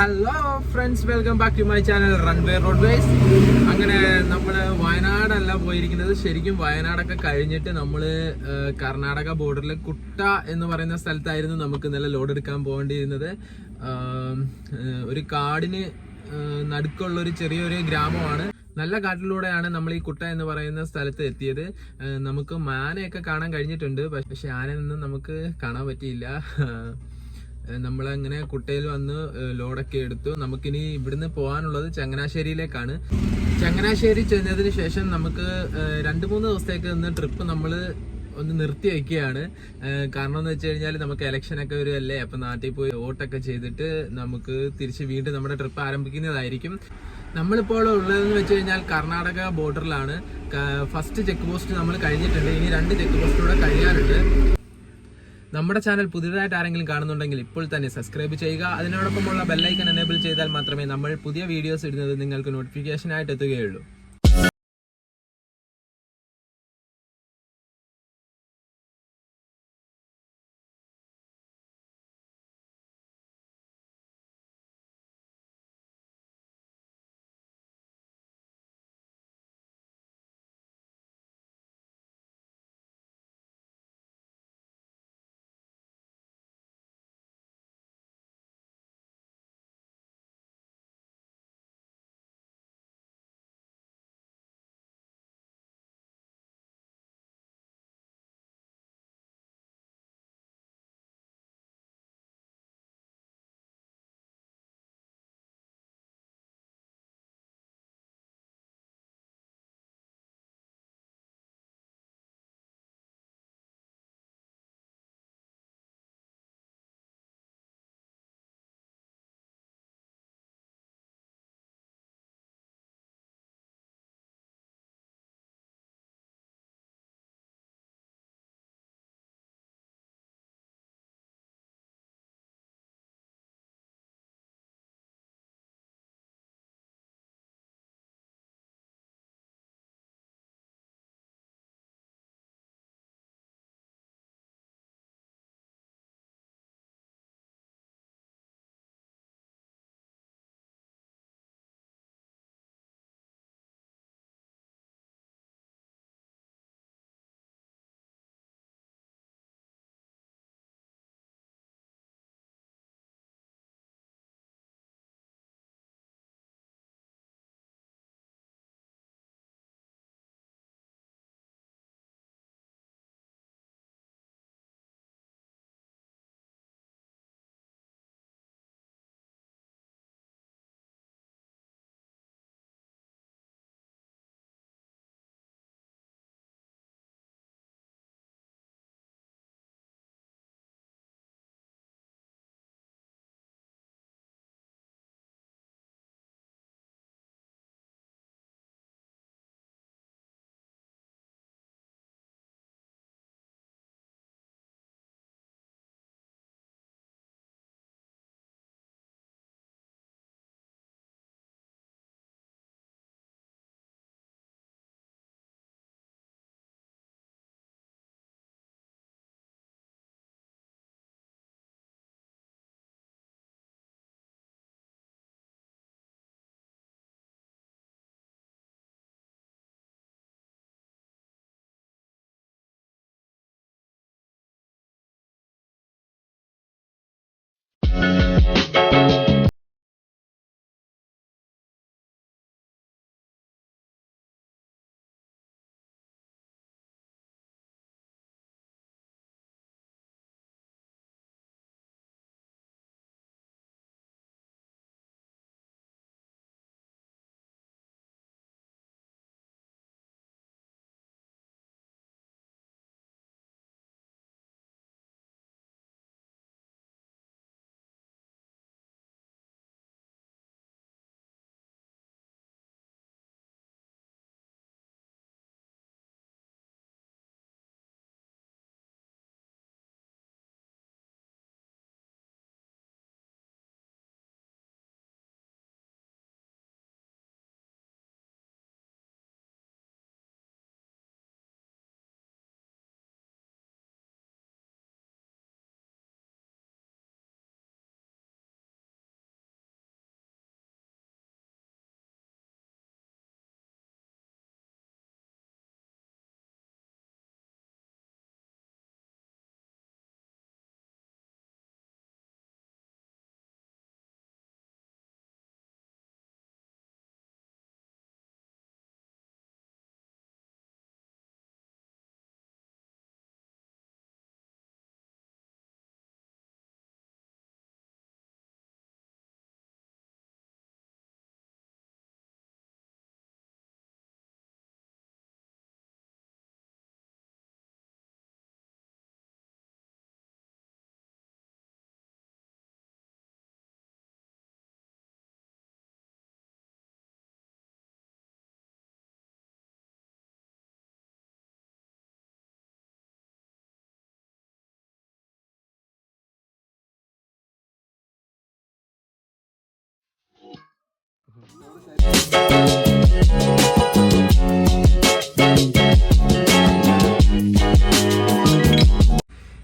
Hello friends welcome back to my channel runway road ways അങ്ങനെ നമ്മൾ വയനാടല്ല പോയിരിക്കുന്നത്. ശരിക്കും വയനാടൊക്കെ കഴിഞ്ഞിട്ട് നമ്മൾ കർണാടക ബോർഡറിൽ കുട്ട എന്ന് പറയുന്ന സ്ഥലത്തായിരുന്നു നമുക്ക് ഇന്നലെ ലോഡ് എടുക്കാൻ പോകേണ്ടിയിരുന്നത്. ഒരു കാടിന് നടുക്കുള്ള ഒരു ചെറിയൊരു ഗ്രാമമാണ്. നല്ല കാട്ടിലൂടെയാണ് നമ്മൾ ഈ കുട്ട എന്ന് പറയുന്ന സ്ഥലത്ത് എത്തിയത്. നമുക്ക് മാനയൊക്കെ കാണാൻ കഴിഞ്ഞിട്ടുണ്ട്. പക്ഷെ ആനയൊന്നും നമുക്ക് കാണാൻ പറ്റിയില്ല. നമ്മളങ്ങനെ കുട്ടയിൽ വന്ന് ലോഡൊക്കെ എടുത്തു. നമുക്കിനി ഇവിടുന്ന് പോകാനുള്ളത് ചങ്ങനാശ്ശേരിയിലേക്കാണ്. ചങ്ങനാശ്ശേരി ചെന്നതിന് ശേഷം നമുക്ക് രണ്ട് മൂന്ന് ദിവസത്തേക്ക് നിന്ന് ട്രിപ്പ് നമ്മൾ ഒന്ന് നിർത്തി വയ്ക്കുകയാണ്. കാരണം എന്ന് വെച്ച് കഴിഞ്ഞാൽ നമുക്ക് ഇലക്ഷൻ ഒക്കെ വരുമല്ലേ അപ്പം നാട്ടിൽ പോയി വോട്ടൊക്കെ ചെയ്തിട്ട് നമുക്ക് തിരിച്ച് വീണ്ടും നമ്മുടെ ട്രിപ്പ് ആരംഭിക്കുന്നതായിരിക്കും. നമ്മളിപ്പോൾ ഉള്ളതെന്ന് വെച്ച് കഴിഞ്ഞാൽ കർണാടക ബോർഡറിലാണ്. ഫസ്റ്റ് ചെക്ക് പോസ്റ്റ് നമ്മൾ കഴിഞ്ഞിട്ടുണ്ട്. ഇനി രണ്ട് ചെക്ക് പോസ്റ്റിലൂടെ കഴിയാനുണ്ട്. നമ്മുടെ ചാനൽ പുതിയതായിട്ട് ആരെങ്കിലും കാണുന്നുണ്ടെങ്കിൽ ഇപ്പോൾ തന്നെ സബ്സ്ക്രൈബ് ചെയ്യുക. അതിനോടൊപ്പമുള്ള ബെല്ലൈക്കൺ എനേബിൾ ചെയ്താൽ മാത്രമേ നമ്മൾ പുതിയ വീഡിയോസ് ഇടുന്നത് നിങ്ങൾക്ക് നോട്ടിഫിക്കേഷൻ ആയിട്ട് എത്തുകയുള്ളൂ.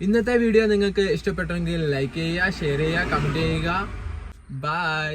ഇന്നത്തെ വീഡിയോ നിങ്ങൾക്ക് ഇഷ്ടപ്പെട്ടെങ്കിൽ ലൈക്ക് ചെയ്യുക ഷെയർ ചെയ്യുക കമന്റ് ചെയ്യുക. ബൈ